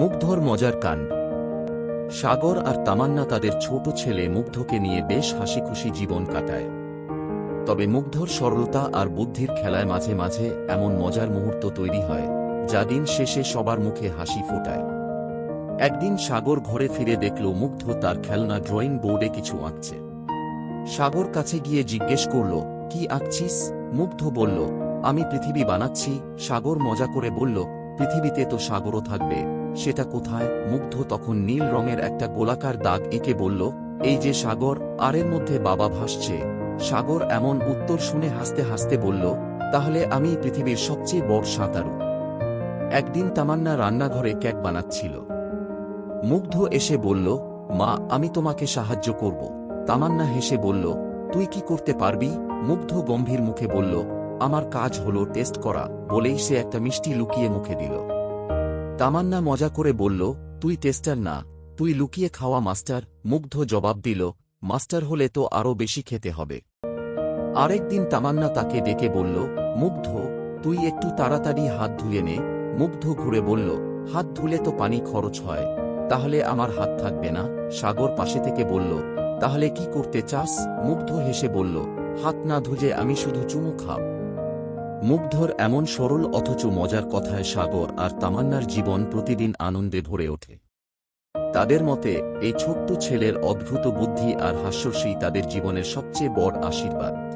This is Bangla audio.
মুগ্ধর মজার কাণ্ড সাগর আর তামান্না তাদের ছোট ছেলে মুগ্ধকে নিয়ে বেশ হাসি খুশি জীবন কাটায়। তবে মুগ্ধর সরলতা আর বুদ্ধির খেলায় মাঝে মাঝে এমন মজার মুহূর্ত তৈরি হয়, যা দিন শেষে সবার মুখে হাসি ফোটায়। একদিন সাগর ঘরে ফিরে দেখল মুগ্ধ তার খেলনা ড্রয়িং বোর্ডে কিছু আঁকছে। সাগর কাছে গিয়ে জিজ্ঞেস করল, কি আঁকছিস? মুগ্ধ বলল, আমি পৃথিবী বানাচ্ছি। সাগর মজা করে বলল, পৃথিবীতে তো সাগরও থাকবে। সেটা কোথায়? মুগ্ধ তখন নীল রঙের একটা গোলাকার দাগ এঁকে বলল, এই যে সাগর আর এর মধ্যে বাবা ভাসছে। সাগর এমন উত্তর শুনে হাসতে হাসতে বলল, তাহলে আমি পৃথিবীর সবচেয়ে বড় সাঁতারু। একদিন তামান্না রান্নাঘরে কেক বানাচ্ছিল। মুগ্ধ এসে বলল, মা, আমি তোমাকে সাহায্য করব। তামান্না হেসে বলল, তুই কি করতে পারবি? মুগ্ধ গম্ভীর মুখে বলল, আমার কাজ হলো টেস্ট করা। বলেই সে একটা মিষ্টি লুকিয়ে মুখে দিল। তামান্না মজা করে বলল, তুই টেস্টার না, তুই লুকিয়ে খাওয়া মাস্টার। মুগ্ধ জবাব দিল, মাস্টার হলে তো আরও বেশি খেতে হবে। আরেকদিন তামান্না তাকে ডেকে বলল, মুগ্ধ, তুই একটু তাড়াতাড়ি হাত ধুয়ে নে। মুগ্ধ ঘুরে বলল, হাত ধুলে তো পানি খরচ হয়, তাহলে আমার হাত থাকবে না। সাগর পাশে থেকে বলল, তাহলে কি করতে চাস? মুগ্ধ হেসে বলল, হাত না ধুজে আমি শুধু চুমু খাব। মুগ্ধর এমন সরল অথচ মজার কথায় সাগর আর তামান্নার জীবন প্রতিদিন আনন্দে ভরে ওঠে। তাদের মতে, এই ছোট্ট ছেলের অদ্ভুত বুদ্ধি আর হাস্যসী তাদের জীবনের সবচেয়ে বড় আশীর্বাদ।